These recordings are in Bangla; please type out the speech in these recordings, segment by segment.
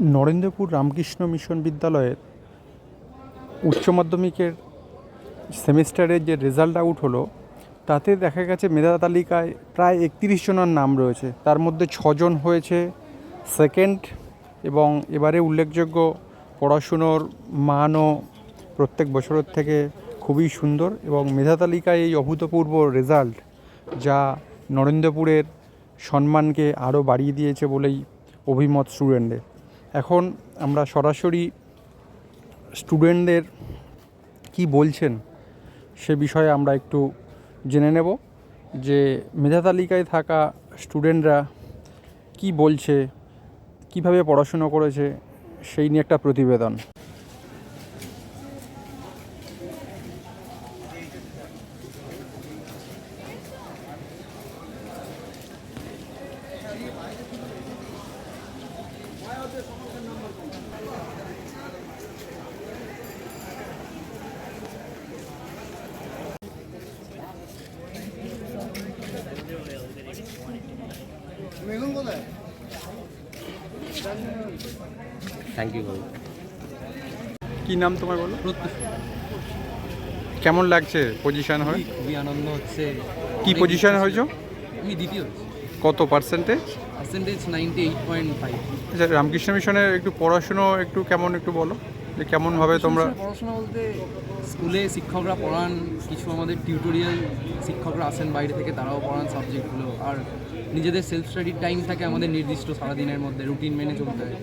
নরেন্দ্রপুর রামকৃষ্ণ মিশন বিদ্যালয়ের উচ্চ মাধ্যমিকের সেমিস্টারের যে রেজাল্ট আউট হলো, তাতে দেখা গেছে মেধা তালিকায় প্রায় একত্রিশ জনের নাম রয়েছে। তার মধ্যে ছজন হয়েছে সেকেন্ড এবং এবারে উল্লেখযোগ্য পড়াশুনোর মানও প্রত্যেক বছরের থেকে খুবই সুন্দর এবং মেধা তালিকায় এই অভূতপূর্ব রেজাল্ট যা নরেন্দ্রপুরের সম্মানকে আরও বাড়িয়ে দিয়েছে বলেই অভিমত স্টুডেন্টদের। এখন আমরা সরাসরি স্টুডেন্টদের কি বলছেন সে বিষয়ে আমরা একটু জেনে নেব যে মেধা তালিকায় থাকা স্টুডেন্টরা কি বলছে, কীভাবে পড়াশুনো করেছে, সেই নিয়ে একটা প্রতিবেদন। থ্যাংক ইউ বাবু কি নাম তোমার বলো? কেমন লাগছে পজিশন হয়? খুবই আনন্দ হচ্ছে। কি পজিশন হয়েছো। আমি দ্বিতীয় কত percentage percentage ninety eight point five আচ্ছা রামকৃষ্ণ মিশনের একটু পড়াশুনো একটু কেমন একটু বলো? যে কেমনভাবে তোমরা পড়াশোনা বলতে স্কুলে শিক্ষকরা পড়ান কিছু আমাদের টিউটোরিয়াল শিক্ষকরা আসেন বাইরে থেকে তারাও পড়ান সাবজেক্টগুলো আর নিজেদের সেলফ স্টাডির টাইম থাকে আমাদের নির্দিষ্ট সারাদিনের মধ্যে রুটিন মেনে চলতে হয়।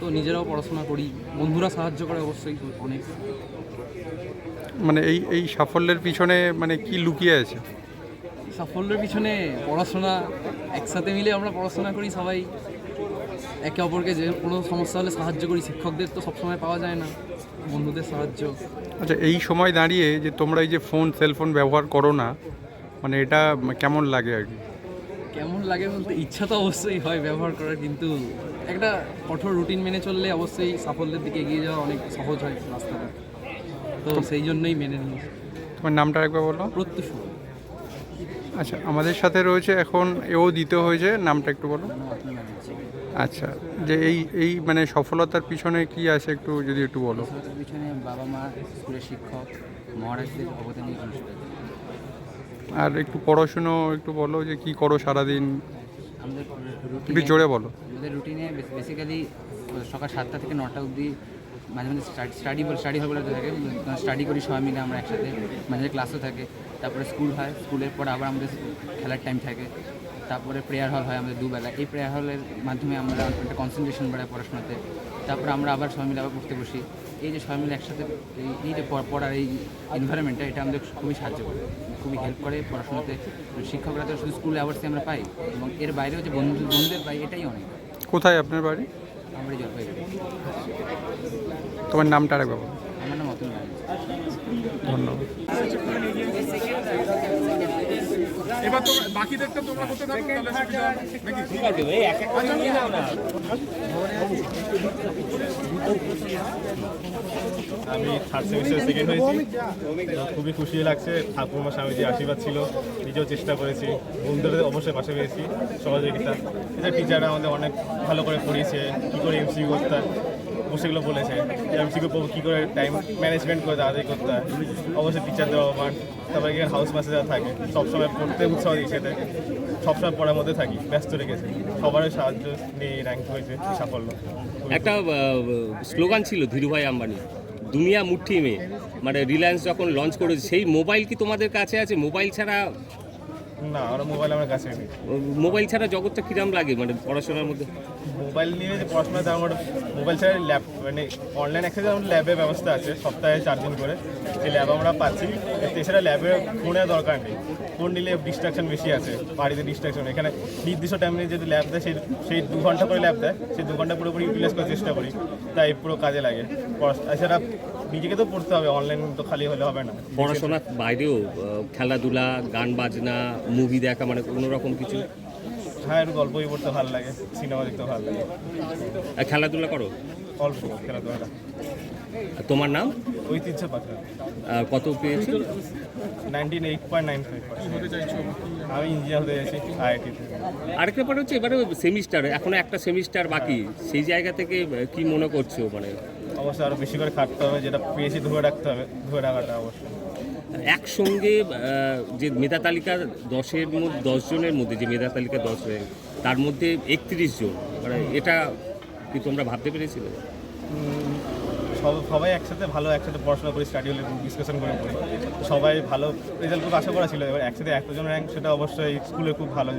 তো নিজেরাও পড়াশোনা করি। বন্ধুরা সাহায্য করে অবশ্যই অনেক। মানে এই এই সাফল্যের পিছনে মানে কি লুকিয়ে আছে? সাফল্যের পিছনে পড়াশোনা একসাথে মিলে আমরা পড়াশোনা করি সবাই। একে অপরকে যে কোনো সমস্যা হলে সাহায্য করি। শিক্ষকদের তো সবসময় পাওয়া যায় না বন্ধুদের সাহায্য। আচ্ছা এই সময় দাঁড়িয়ে যে তোমরা এই যে ফোন সেলফোন ব্যবহার করো না মানে এটা কেমন লাগে আর কি? কেমন লাগে বলতে ইচ্ছা তো অবশ্যই হয় ব্যবহার করার কিন্তু একটা কঠোর রুটিন মেনে চললে অবশ্যই সাফল্যের দিকে এগিয়ে যাওয়া অনেক সহজ হয় রাস্তাটা তো সেই জন্যই মেনে নিই তোমার নামটা একবার বলো। প্রত্যুষ আচ্ছা আমাদের সাথে রয়েছে এখন এও দিতে হয়েছে নামটা একটু বলো আচ্ছা যে এই এই মানে সফলতার পিছনে কি আছে একটু যদি একটু বলো। পিছনে বাবা মা স্কুলের শিক্ষক যথেষ্ট আর একটু পড়াশুনো একটু বলো যে কি করো সারাদিন। আমাদের জোরে বলো। আমাদের রুটিনে বেসিক্যালি সকাল সাতটা থেকে নটা অবধি মাঝে মাঝে স্টাডি বলে স্টাডি হল থাকে। স্টাডি করি সবাই মিলে আমরা একসাথে। মাঝে ক্লাসও থাকে। তারপরে স্কুল হয়। স্কুলের পর আবার আমাদের খেলার টাইম থাকে। তারপরে প্রেয়ার হল হয় আমাদের দুবেলা। এই প্রেয়ার হলের মাধ্যমে আমরা একটা কনসেন্ট্রেশন বাড়াই পড়াশোনাতে। তারপরে আমরা আবার সবাই মিলে আবার পড়তে বসি। এই যে সবাই মিলে একসাথে এই- এই যে পড়- পড়ার এই এনভায়রনমেন্টটা এটা আমাদের খুবই সাহায্য করে। খুবই হেল্প করে পড়াশোনাতে। শিক্ষকরা তো শুধু স্কুল আওয়ার্সে আমরা পাই এবং এর বাইরেও যে বন্ধু বন্ধুদের পাই এটাই অনেক। কোথায় আপনার বাড়ি? আমরা জলপাইগুড়ি। তোমার নামটা আরেকবার বলো। আমার নাম অতুল ধন্যবাদ। এবার তো বাকিদেরটা তোমরা করতে থাকো তাহলে সুবিধা হবে। নাকি? আমি থার্ড সেমিস্টার সেকেন্ড হয়েছি। খুবই খুশি লাগছে। ঠাকুরমা স্বামীজির আশীর্বাদ ছিল। নিজেও চেষ্টা করেছি। বন্ধুদের অবশ্যই পাশে পেয়েছি। সহযোগিতা। এটা টিচাররা আমাদের অনেক ভালো করে পড়িয়েছে। কী করে এমসিকিউ করতে সেগুলো বলেছে এমসিকিউ কী করে টাইম ম্যানেজমেন্ট করে তাড়াতাড়ি করতে হয়। অবশ্যই টিচার দেওয়া অবমান তারপরে এখানে হাউস মাস্টাররা থাকে, সবসময় পড়তে উৎসাহ দিয়েছে এদের। সবসময় পড়ার মধ্যে থাকি, ব্যস্ত রেখেছে। সবারই সাহায্য নিয়ে র্যাঙ্ক হয়েছে, সাফল্য। একটা স্লোগান ছিল ধীরুভাই আম্বানি, দুনিয়া মুঠি মেয়ে। মানে রিলায়েন্স যখন লঞ্চ করেছে, সেই মোবাইল কি তোমাদের কাছে আছে? মোবাইল ছাড়া না আমরা মোবাইল আমার কাছে নেই। মোবাইল ছাড়া জগৎটা কিরাম লাগে মানে পড়াশোনার মধ্যে? মোবাইল নিয়ে যে পড়াশোনা আমার মোবাইল ছাড়া ল্যাব মানে অনলাইন অ্যাক্সেস আমাদের ল্যাবের ব্যবস্থা আছে সপ্তাহে চার দিন করে। সেই ল্যাব আমরা পাচ্ছি। এছাড়া ল্যাবে ফোনের দরকার নেই। ফোন নিলে ডিস্ট্রাকশন বেশি আছে বাড়িতে ডিস্ট্রাকশন এখানে নির্দিষ্ট টাইমে যদি ল্যাব দেয় সেই সেই দু ঘণ্টা করে ল্যাব দেয় সেই দু ঘণ্টা পুরোপুরি ইউটিলাইজ করার চেষ্টা করি। তাই পুরো কাজে লাগে। এছাড়া নিজেকে তো পড়তে হবে অনলাইন তো খালি হলে হবে না। পড়াশোনার বাইরেও খেলাধুলা গান বাজনা মুভি দেখা মানে কোনো রকম কিছু? হ্যাঁ একটু গল্প বই পড়তে ভালো লাগে সিনেমা দেখতে ভালো লাগে। আর খেলাধুলা করো? অল্প খেলাধুলাটা। তোমার নাম? ঐতিহ্য পাত্র কত পেয়েছ? Nineteen eight point nine five আমি ইঞ্জিনিয়ার হতে গেছি আইআইটিতে আরেকটা ব্যাপার হচ্ছে এবারে সেমিস্টার এখনও একটা সেমিস্টার বাকি। সেই জায়গা থেকে কি মনে করছ মানে? অবশ্যই আরও বেশি করে খাটতে হবে যেটা পেয়েছি ধরে রাখতে হবে ধরে রাখাটা অবশ্যই। একসঙ্গে যে মেধা তালিকা দশের মধ্যে দশ জনের মধ্যে যে মেধা তালিকা দশ র্যাঙ্ক তার মধ্যে একত্রিশ জন মানে এটা কি তোমরা ভাবতে পেরেছিলে? সব সবাই একসাথে ভালো একসাথে পড়াশোনা করি স্টাডি হলে ডিসকাশন করে পড়ি। সবাই ভালো রেজাল্ট খুব আশা করা ছিল এবার একসাথে একজন র্যাঙ্ক সেটা অবশ্যই স্কুলে খুব ভালো।